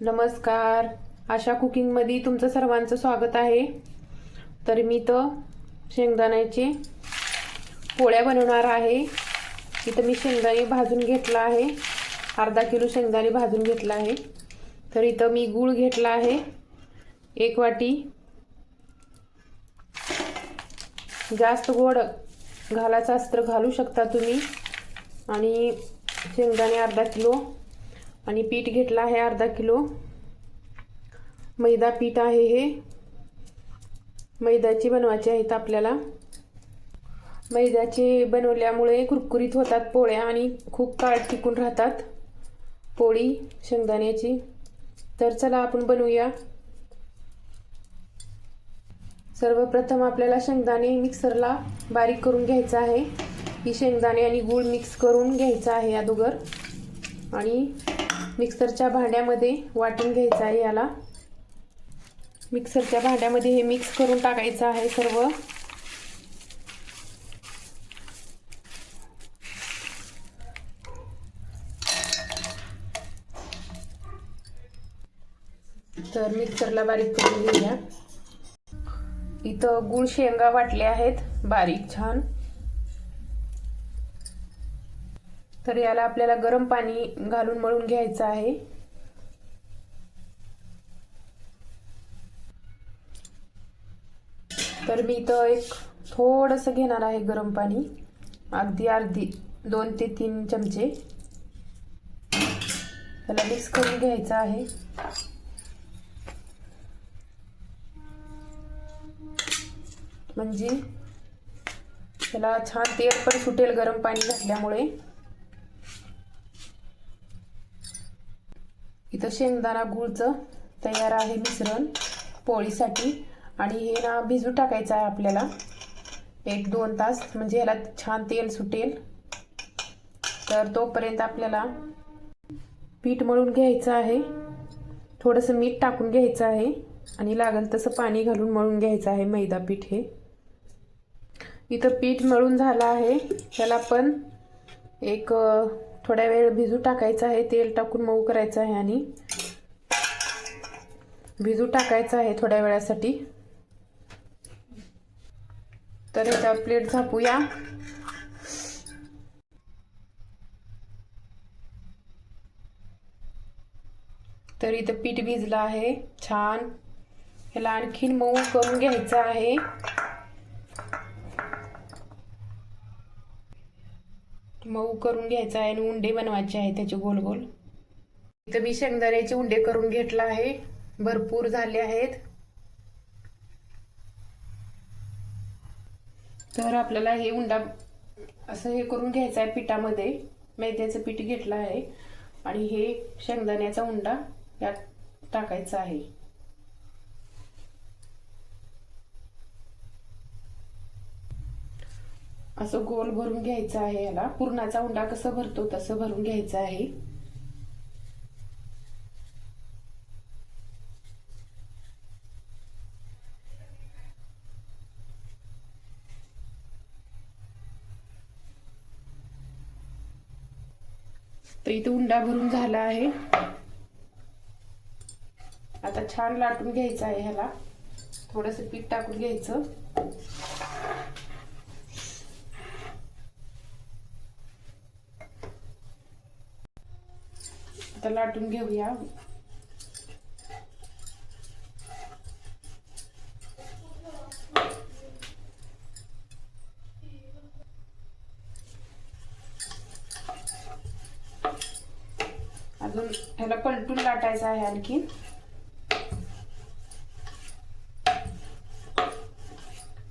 नमस्कार. आशा कुकिंगमध्ये तुमचं सर्वांचं स्वागत आहे. तर मी तर शेंगदाण्याचे पोळ्या बनवणार आहे. इथं मी शेंगदाणे भाजून घेतला आहे. अर्धा किलो शेंगदाणे भाजून घेतला आहे. तर इथं मी गूळ घेतला आहे. एक वाटी जास्त गोड घालायचं अस्त्र घालू शकता तुम्ही. आणि शेंगदाणे अर्धा किलो आणि पीठ घेतलं आहे अर्धा किलो. मैदा पीठ आहे हे. मैद्याची बनवायचे आहेत आपल्याला. मैद्याचे बनवल्यामुळे कुरकुरीत होतात पोळ्या आणि खूप काळ टिकून राहतात पोळी शेंगदाण्याची. तर चला आपण बनवूया. सर्वप्रथम आपल्याला शेंगदाणे मिक्सरला बारीक करून घ्यायचं आहे. ही शेंगदाणे आणि गूळ मिक्स करून घ्यायचं आहे अगोदर. आणि मिक्सरच्या भांड्यामध्ये वाटून घ्यायचं आहे याला. मिक्सरच्या भांड्यामध्ये हे मिक्स करून टाकायचं आहे सर्व. तर मिक्सरला बारीक करून घेऊया. इथं गुळ शेंगा वाटल्या आहेत. बारीक छान. तर याला आपल्याला गरम पाणी घालून मळून घ्यायचं आहे. तर मी इथं एक थोडंसं घेणार आहे गरम पाणी. अगदी अर्धी दोन ते तीन चमचे. त्याला मिक्स करून घ्यायचं आहे. म्हणजे त्याला छान तेल पण सुटेल गरम पाणी घातल्यामुळे इथं शेंगदाणा गुळचं तयार आहे मिश्रण पोळीसाठी. आणि हे ना भिजू टाकायचं आहे आपल्याला. एक दोन तास म्हणजे ह्याला छान तेल सुटेल. तर तोपर्यंत आपल्याला पीठ मळून घ्यायचं आहे. थोडंसं मीठ टाकून घ्यायचं आहे. आणि लागेल तसं पाणी घालून मळून घ्यायचं आहे मैदा पीठ हे. इथं पीठ मळून झालं आहे. त्याला पण एक थोड्या वेळ भिजू टाकायचं आहे तेल टाकून मऊ करायचं आहे आणि भिजू टाकायचं आहे थोड्या वेळासाठी. तर ह्याच्यावर प्लेट झापूया. तर इथं पीठ भिजलं आहे छान. ह्याला आणखीन मऊ करून घ्यायचं आहे. मऊ करून घ्यायचा आहे आणि उंडे बनवायचे आहे त्याचे गोल गोल. इथं मी शेंगदाण्याचे उंडे करून घेतला आहे. भरपूर झाले आहेत. तर आपल्याला हे उंडा असं हे करून घ्यायचं आहे पिठामध्ये. मैद्याचं पीठ घेतलं आहे. आणि हे शेंगदाण्याचा उंडा यात टाकायचा आहे. असं गोल भरून घ्यायचं आहे याला. पुरणाचा उंडा कसं भरतो तसं भरून घ्यायचं आहे. तर इथं उंडा भरून झाला आहे. आता छान लाटून घ्यायचं आहे ह्याला. थोडस पीठ टाकून घ्यायचं. आता लाटून घेऊया. अजून ह्याला पलटून लाटायचं आहे आणखी.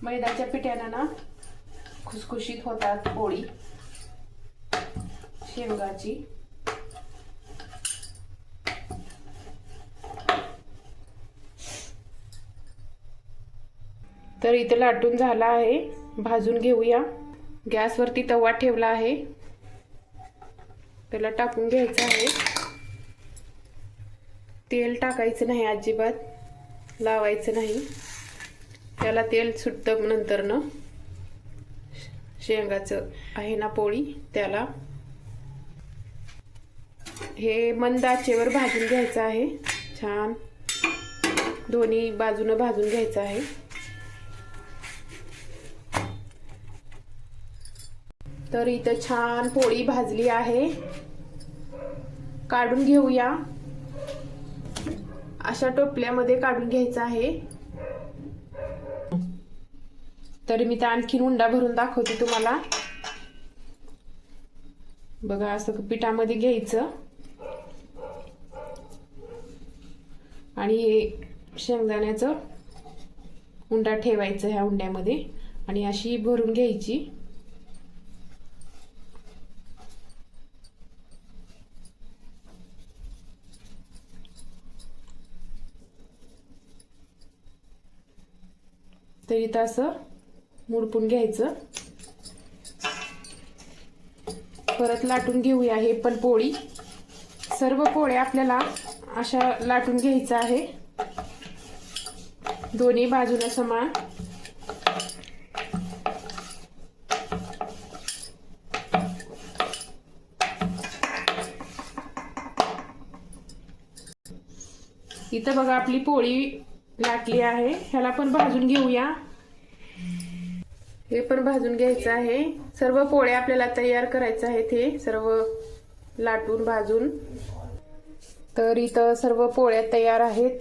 मैद्याच्या पिठ्यानं ना खुसखुशीत होतात पोळी. शेंगाची तर इथं लाटून झाला आहे. भाजून घेऊया. गॅसवरती तवा ठेवला आहे. त्याला टाकून घ्यायचं आहे. तेल टाकायचं नाही अजिबात. लावायचं नाही. त्याला तेल सुटतं नंतरनं. शेंगाचं आहे ना पोळी त्याला. हे मंद आचेवर भाजून घ्यायचं आहे. छान. दोन्ही बाजूनं भाजून घ्यायचं आहे. तर इथं छान पोळी भाजली आहे. काढून घेऊया. अशा टोपल्यामध्ये काढून घ्यायचं आहे. तर मी त्या आणखीन उंडा भरून दाखवते तुम्हाला. बघा असं पिठामध्ये घ्यायचं. आणि हे शेंगदाण्याचं उंडा ठेवायचं ह्या उंड्यामध्ये. आणि अशी भरून घ्यायची. तर इथं असं मुडपून घ्यायचं. परत लाटून घेऊया हे पण पोळी. सर्व पोळ्या आपल्याला अशा लाटून घ्यायचं आहे. दोन्ही बाजूला समान. इथं बघा आपली पोळी लाटली आहे. ह्याला पण भाजून घेऊया. हे पण भाजून घ्यायचं आहे. सर्व पोळ्या आपल्याला तयार करायचं आहे ते सर्व लाटून भाजून. तर इथं सर्व पोळ्या तयार आहेत.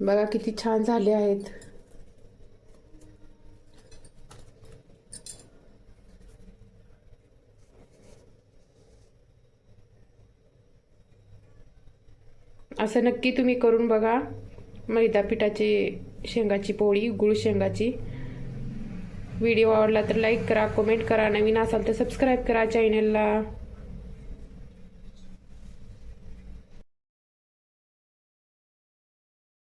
बघा किती छान झाले आहेत. असं नक्की तुम्ही करून बघा. मैदा पिठाची शेंगाची पोळी गुळ शेंगाची. व्हिडिओ आवडला तर लाईक करा कमेंट करा. नवीन असाल तर सबस्क्राईब करा चॅनलला